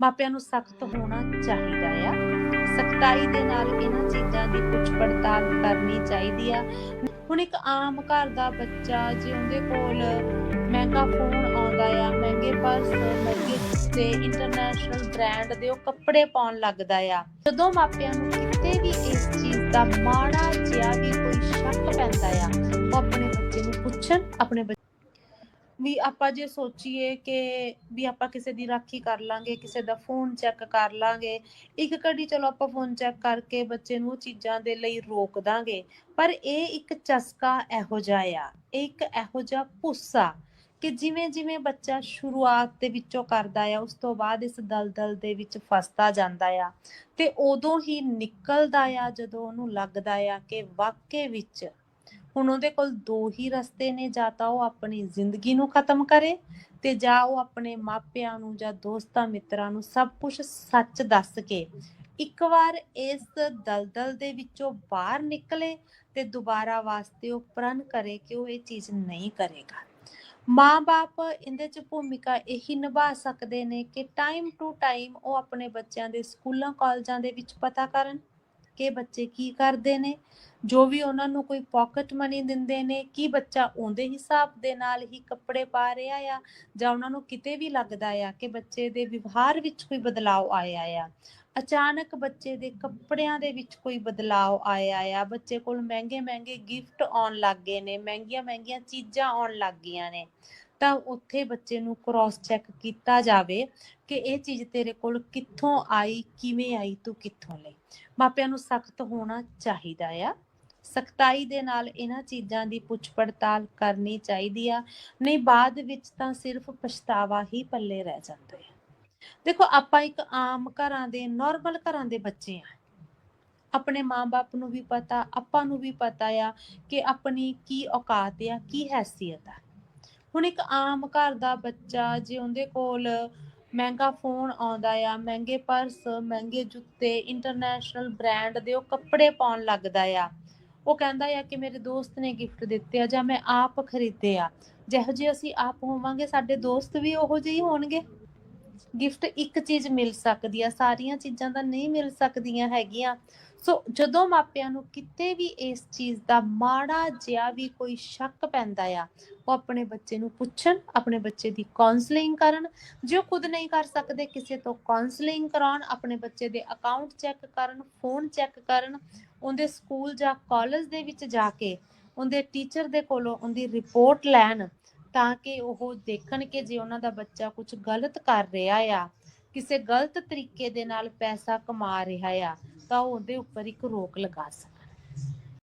ਮਾਪਿਆਂ ਨੂੰ ਸਖਤ ਹੋਣਾ ਚਾਹੀਦਾ ਆ। ਸਖਤਾਈ ਦੇ ਨਾਲ ਇਹਨਾਂ ਚੀਜ਼ਾਂ ਦੀ ਪੁੱਛ ਪੜਤਾਲ ਕਰਨੀ ਚਾਹੀਦੀ ਆ। ਹੁਣ ਇੱਕ ਆਮ ਘਰ ਦਾ ਬੱਚਾ ਜੇ ਉਹਦੇ ਕੋਲ ਮਹਿੰਗਾ ਫੋਨ ਆਉਂਦਾ ਆ, ਮਹਿੰਗੇ ਪਰਸ ਮਹਿੰਗੇ ਜੁੱਤੇ ਇੰਟਰਨੈਸ਼ਨਲ ਬ੍ਰਾਂਡ ਦੇ ਉਹ ਕੱਪੜੇ ਪਾਉਣ ਲੱਗਦਾ ਆ। ਜਦੋਂ ਮਾਪਿਆਂ ਨੂੰ ਕਿਤੇ ਵੀ ਇਸ ਚੀਜ਼ ਦਾ ਮਾੜਾ ਜਿਹਾ ਵੀ ਕੋਈ ਸ਼ੱਕ ਪੈਂਦਾ ਆ, ਉਹ ਆਪਣੇ ਬੱਚੇ ਨੂੰ ਪੁੱਛਣ, ਆਪਣੇ ਵੀ ਆਪਾਂ ਜੇ ਸੋਚੀਏ ਕਿ ਵੀ ਆਪਾਂ ਕਿਸੇ ਦੀ ਰਾਖੀ ਕਰ ਲਾਂਗੇ, ਕਿਸੇ ਦਾ ਫੋਨ ਚੈੱਕ ਕਰ ਲਾਂਗੇ, ਇੱਕ ਘੜੀ ਚਲੋ ਆਪਾਂ ਫੋਨ ਚੈੱਕ ਕਰਕੇ ਬੱਚੇ ਨੂੰ ਚੀਜ਼ਾਂ ਦੇ ਲਈ ਰੋਕ ਦਾਂਗੇ, ਪਰ ਇਹ ਇੱਕ ਚਸਕਾ ਇਹੋ ਜਿਹਾ ਆ ਇੱਕ ਇਹੋ ਜਿਹਾ ਭੁੱਸਾ ਕਿ ਜਿਵੇਂ ਜਿਵੇਂ ਬੱਚਾ ਸ਼ੁਰੂਆਤ ਦੇ ਵਿੱਚੋਂ ਕਰਦਾ ਆ, ਉਸ ਤੋਂ ਬਾਅਦ ਇਸ ਦਲਦਲ ਦੇ ਵਿੱਚ ਫਸਦਾ ਜਾਂਦਾ ਆ ਤੇ ਉਦੋਂ ਹੀ ਨਿਕਲਦਾ ਆ ਜਦੋਂ ਉਹਨੂੰ ਲੱਗਦਾ ਆ ਕਿ ਵਾਕਈ ਵਿੱਚ ਹੁਣ ਉਹਦੇ ਕੋਲ ਦੋ ਹੀ ਰਸਤੇ ਨੇ, ਜਾਂ ਤਾਂ ਉਹ ਆਪਣੀ ਜ਼ਿੰਦਗੀ ਨੂੰ ਖਤਮ ਕਰੇ ਤੇ ਜਾਂ ਉਹ ਆਪਣੇ ਮਾਪਿਆਂ ਨੂੰ ਜਾਂ ਦੋਸਤਾਂ ਮਿੱਤਰਾਂ ਨੂੰ ਸਭ ਕੁਝ ਸੱਚ ਦੱਸ ਕੇ ਇੱਕ ਵਾਰ ਇਸ ਦਲਦਲ ਦੇ ਵਿੱਚੋਂ ਬਾਹਰ ਨਿਕਲੇ ਤੇ ਦੁਬਾਰਾ ਵਾਸਤੇ ਉਹ ਪ੍ਰਣ ਕਰੇ ਕਿ ਉਹ ਇਹ ਚੀਜ਼ ਨਹੀਂ ਕਰੇਗਾ। ਮਾਂ-ਬਾਪ ਇਹਦੇ ਚ ਭੂਮਿਕਾ ਇਹੀ ਨਿਭਾ ਸਕਦੇ ਨੇ ਕਿ ਟਾਈਮ ਟੂ ਟਾਈਮ ਉਹ ਆਪਣੇ ਬੱਚਿਆਂ ਦੇ ਸਕੂਲਾਂ, ਕਾਲਜਾਂ ਦੇ ਵਿੱਚ ਪਤਾ ਕਰਨ। ਕਿ ਬੱਚੇ ਕੀ ਕਰਦੇ ਨੇ, ਜੋ ਵੀ ਉਹਨਾਂ ਨੂੰ ਕੋਈ ਪਾਕਟ ਮਨੀ ਦਿੰਦੇ ਨੇ, ਕੀ ਬੱਚਾ ਉਹਦੇ ਹਿਸਾਬ ਦੇ ਨਾਲ ਹੀ ਕੱਪੜੇ ਪਾ ਰਿਹਾ ਆ, ਜਾਂ ਉਹਨਾਂ ਨੂੰ ਕਿਤੇ ਵੀ ਲੱਗਦਾ ਆ ਕਿ ਬੱਚੇ ਦੇ ਵਿਵਹਾਰ ਵਿੱਚ ਕੋਈ ਬਦਲਾਅ ਆਇਆ ਆ। ਅਚਾਨਕ ਬੱਚੇ ਦੇ ਕੱਪੜਿਆਂ ਦੇ ਵਿੱਚ ਕੋਈ ਬਦਲਾਅ ਆਇਆ ਆ। ਬੱਚੇ ਕੋਲ ਮਹਿੰਗੇ ਮਹਿੰਗੇ ਗਿਫਟ ਆਉਣ ਲੱਗ ਗਏ ਨੇ ਮਹਿੰਗੀਆਂ ਮਹਿੰਗੀਆਂ ਚੀਜ਼ਾਂ ਆਉਣ ਲੱਗ ਗਈਆਂ ਨੇ। ਤਾਂ ਉੱਥੇ ਬੱਚੇ ਨੂੰ ਕ੍ਰਾਸ ਚੈੱਕ ਕੀਤਾ ਜਾਵੇ ਕਿ ਇਹ ਚੀਜ਼ ਤੇਰੇ ਕੋਲ ਕਿੱਥੋਂ ਆਈ, ਕਿਵੇਂ ਆਈ, ਤੂੰ ਕਿੱਥੋਂ ਲਈ। ਮਾਪਿਆਂ ਨੂੰ ਸਖਤ ਹੋਣਾ ਚਾਹੀਦਾ ਆ। ਸਖਤਾਈ ਦੇ ਨਾਲ ਇਹਨਾਂ ਚੀਜ਼ਾਂ ਦੀ ਪੁੱਛ ਪੜਤਾਲ ਕਰਨੀ ਚਾਹੀਦੀ ਆ। ਨਹੀਂ, ਬਾਅਦ ਵਿੱਚ ਤਾਂ ਸਿਰਫ ਪਛਤਾਵਾ ਹੀ ਪੱਲੇ ਰਹਿ ਜਾਂਦਾ ਹੈ ਦੇਖੋ, ਆਪਾਂ ਇੱਕ ਆਮ ਘਰਾਂ ਦੇ ਨਾਰਮਲ ਘਰਾਂ ਦੇ ਬੱਚੇ ਆ। ਆਪਣੇ ਮਾਪੇ ਨੂੰ ਵੀ ਪਤਾ, ਆਪਾਂ ਨੂੰ ਵੀ ਪਤਾ ਆ ਕਿ ਆਪਣੀ ਕੀ ਔਕਾਤ ਆ, ਕੀ ਹੈਸੀਅਤ ਆ। ਹੁਣ ਇੱਕ ਆਮ ਘਰ ਦਾ ਬੱਚਾ ਜੇ ਉਹਦੇ ਕੋਲ ਮਹਿੰਗਾ ਫੋਨ ਆਉਂਦਾ ਆ, ਮਹਿੰਗੇ ਪਰਸ ਮਹਿੰਗੇ ਜੁੱਤੇ ਇੰਟਰਨੈਸ਼ਨਲ ਬ੍ਰਾਂਡ ਦੇ ਉਹ ਕੱਪੜੇ ਪਾਉਣ ਲੱਗਦਾ ਆ। ਉਹ ਕਹਿੰਦਾ ਆ ਕਿ ਮੇਰੇ ਦੋਸਤ ਨੇ ਗਿਫਟ ਦਿੱਤੇ ਆ ਜਾਂ ਮੈਂ ਆਪ ਖਰੀਦੇ ਆ। ਜਿਹੋ ਜਿਹੇ ਅਸੀਂ ਆਪ ਹੋਵਾਂਗੇ, ਸਾਡੇ ਦੋਸਤ ਵੀ ਉਹੋ ਜਿਹੇ ਹੀ ਹੋਣਗੇ। ਗਿਫਟ ਇੱਕ ਚੀਜ਼ ਮਿਲ ਸਕਦੀ ਆ, ਸਾਰੀਆਂ ਚੀਜ਼ਾਂ ਤਾਂ ਨਹੀਂ ਮਿਲ ਸਕਦੀਆਂ ਹੈਗੀਆਂ। ਸੋ ਜਦੋਂ ਮਾਪਿਆਂ ਨੂੰ ਕਿਤੇ ਵੀ ਇਸ ਚੀਜ਼ ਦਾ ਮਾੜਾ ਜਿਹਾ ਵੀ ਕੋਈ ਸ਼ੱਕ ਪੈਂਦਾ ਆ, ਉਹ ਆਪਣੇ ਬੱਚੇ ਨੂੰ ਪੁੱਛਣ, ਆਪਣੇ ਬੱਚੇ ਦੀ ਕਾਉਂਸਲਿੰਗ ਕਰਨ। ਜੇ ਉਹ ਖੁਦ ਨਹੀਂ ਕਰ ਸਕਦੇ, ਕਿਸੇ ਤੋਂ ਕਾਉਂਸਲਿੰਗ ਕਰਾਉਣ, ਆਪਣੇ ਬੱਚੇ ਦੇ ਅਕਾਊਂਟ ਚੈੱਕ ਕਰਨ ਫੋਨ ਚੈੱਕ ਕਰਨ, ਉਹਦੇ ਸਕੂਲ ਜਾਂ ਕਾਲਜ ਦੇ ਵਿੱਚ ਜਾ ਕੇ, ਉਹਦੇ ਟੀਚਰ ਦੇ ਕੋਲੋਂ ਉਹਦੀ ਰਿਪੋਰਟ ਲੈਣ। ਤਾਂ ਕਿ ਉਹ ਦੇਖਣ ਕਿ ਜੇ ਉਹਨਾਂ ਦਾ ਬੱਚਾ ਕੁਝ ਗਲਤ ਕਰ ਰਿਹਾ ਆ, ਕਿਸੇ ਗਲਤ ਤਰੀਕੇ ਦੇ ਨਾਲ ਪੈਸਾ ਕਮਾ ਰਿਹਾ ਆ, ਤਾਂ ਉਹ ਉਹਦੇ ਉੱਪਰ ਇੱਕ ਰੋਕ ਲਗਾ ਸਕਣ।